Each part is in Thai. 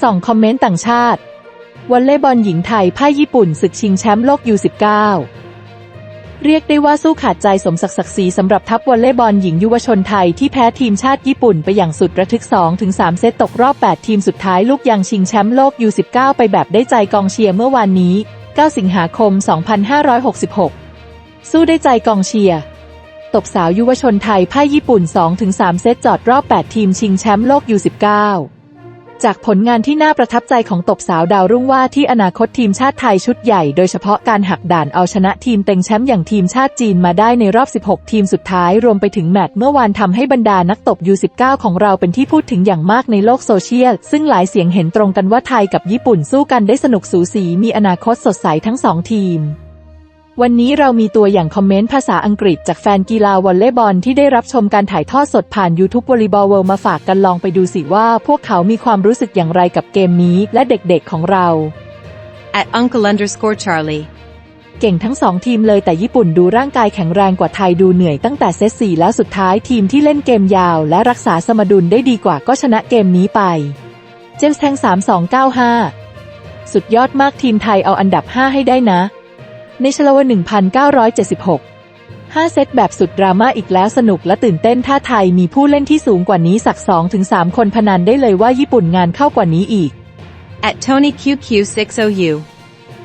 สองคอมเมนต์ต่างชาติวอลเลย์บอลหญิงไทยพ่ายญี่ปุ่นศึกชิงแชมป์โลกยู19เรียกได้ว่าสู้ขาดใจสมศักดิ์ศักดิ์ศรีสำหรับทัพวอลเลย์บอลหญิงยุวชนไทยที่แพ้ทีมชาติญี่ปุ่นไปอย่างสุดระทึก 2-3 เซตตกรอบ 8 ทีมสุดท้ายลูกยังชิงแชมป์โลกยู19ไปแบบได้ใจกองเชียร์เมื่อวานนี้ 9 สิงหาคม 2566 สู้ได้ใจกองเชียร์ตบสาวยุวชนไทยพ่ายญี่ปุ่น 2-3 เซตจอดรอบ 8 ทีมชิงแชมป์โลกยู19 จากผลงานที่น่าประทับใจของตบสาวดาวรุ่งว่าที่อนาคตทีมชาติไทยชุดใหญ่ โดยเฉพาะการหักด่านเอาชนะทีมเต็งแชมป์อย่างทีมชาติจีนมาได้ในรอบ 16 ทีมสุดท้ายรวมไปถึงแมตช์เมื่อวานทำให้บรรดานักตบ U19 ของเราเป็นที่พูดถึงอย่างมากในโลกโซเชียล ซึ่งหลายเสียงเห็นตรงกันว่าไทยกับญี่ปุ่นสู้กันได้สนุกสูสีมีอนาคตสดใสทั้งสองทีม วันนี้เรามีตัวอย่างคอมเมนต์ภาษาอังกฤษจากแฟนกีฬาวอลเลย์บอลที่ได้รับชมการถ่ายทอดสดผ่าน YouTube v o l l e y b a l l World มาฝากกันลองไปดูสิว่าพวกเขามีความรู้สึกอย่างไรกับเกมนี้และเด็กๆของเรา at uncle underscore Charlie. เก่งทั้งสองทีมเลยแต่ญี่ปุ่นดูร่างกายแข็งแรงกว่าไทยดูเหนื่อยตั้งแต่เซตสี่แล้วสุดท้ายทีมที่เล่นเกมยาวและรักษาสมดุลได้ดีกว่าก็ชนะเกมนี้ไป เจมส์แทง 3295 สุดยอดมากทีมไทยเอาอันดับ 5 ให้ได้นะ ในชลว1976 5 เซตแบบสุดดราม่าอีกแล้วสนุกและตื่นเต้นถ้าไทยมีผู้เล่นที่สูงกว่านี้สัก 2-3 คนพนันได้เลยว่าญี่ปุ่นงานเข้ากว่านี้อีก at Tony QQ6OU.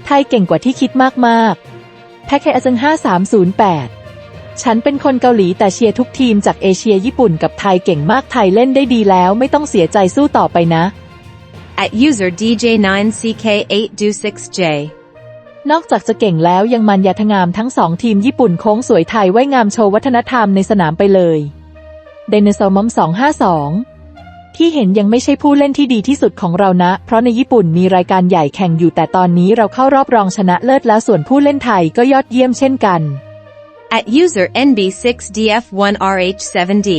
ไทยเก่งกว่าที่คิดมาก ๆ แพ็คเคอจัง5308 ฉันเป็นคนเกาหลีแต่เชียร์ทุกทีมจากเอเชียญี่ปุ่นกับไทยเก่งมากไทยเล่นได้ดีแล้วไม่ต้องเสียใจสู้ต่อไปนะ at user DJ9CK8Do6J. นอกจากจะเก่งแล้วยังมันยาทงามทั้งสองทีมญี่ปุ่นโค้งสวยไทยไว้งามโชว์วัฒนธรรมในสนามไปเลยไดโนเสาร์มอม252 ที่เห็นยังไม่ใช่ผู้เล่นที่ดีที่สุดของเรานะ เพราะในญี่ปุ่นมีรายการใหญ่แข่งอยู่แต่ตอนนี้เราเข้ารอบรองชนะเลิศแล้วส่วนผู้เล่นไทยก็ยอดเยี่ยมเช่นกัน at user NB6DF1RH7D.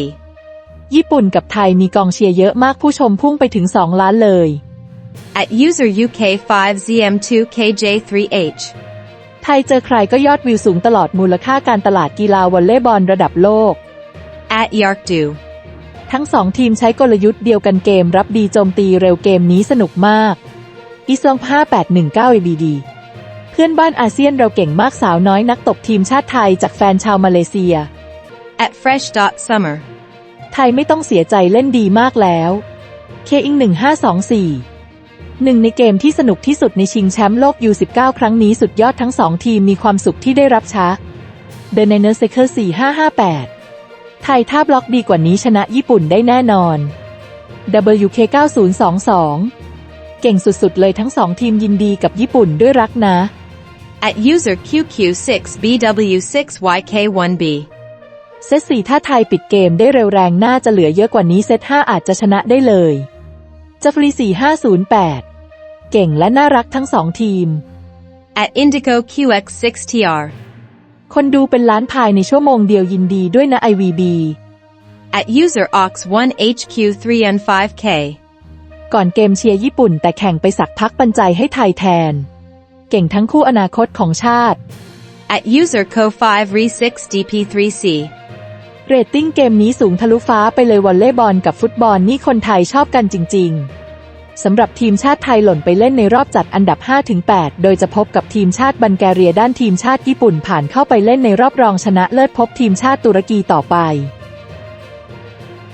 ญี่ปุ่นกับไทยมีกองเชียร์เยอะมากผู้ชมพุ่งไปถึง 2 ล้านเลย at user UK5ZM2KJ3H. ไทยเจอใครก็ยอดวิวสูงตลอดมูลค่าการตลาดกีฬาวอลเลย์บอลระดับโลก at Yarkdu. ทั้งสองทีมใช้กลยุทธ์เดียวกันเกมรับดีโจมตีเร็วเกมนี้สนุกมากอีซอง5819 ABD เพื่อนบ้านอาเซียนเราเก่งมากสาวน้อยนักตบทีมชาติไทยจากแฟนชาวมาเลเซีย at Fresh.Summer. ไทยไม่ต้องเสียใจเล่นดีมากแล้วเคอิง1524 หนึ่งในเกมที่สนุกที่สุดในชิงแชมป์โลก U19 ครั้งนี้สุดยอดทั้งสองทีมมีความสุขที่ได้รับชะ The Niner s e c e r 4558 ไทยถ้าบล็อกดีกว่านี้ชนะญี่ปุ่นได้แน่นอน WK 9022 เก่งสุดๆเลยทั้งสองทีมยินดีกับญี่ปุ่นด้วยรักนะ at user QQ6BW6YK1B. เซตสี่ถ้าไทยปิดเกมได้เร็วแรงน่าจะเหลือเยอะกว่านี้เซตห้าอาจจะชนะได้เลย จัฟรี4508 เก่งและน่ารักทั้งสองทีม at Indigo QX6TR. คนดูเป็นล้านภายในชั่วโมงเดียวยินดีด้วยนะ IVB at user OX1HQ3N5K. ก่อนเกมเชียร์ญี่ปุ่นแต่แข่งไปสักพักปันใจให้ไทยแทน เก่งทั้งคู่อนาคตของชาติ at user Co5Re6DP3C. เรตติ้งเกมนี้สูงทะลุฟ้าไปเลยวอลเลย์บอลกับฟุตบอลนี่คนไทยชอบกันจริง ๆ สำหรับทีมชาติไทยหล่นไปเล่นในรอบจัดอันดับ 5-8 โดยจะพบกับทีมชาติบัลแกเรียด้านทีมชาติญี่ปุ่นผ่านเข้าไปเล่นในรอบรองชนะเลิศพบทีมชาติตุรกีต่อไป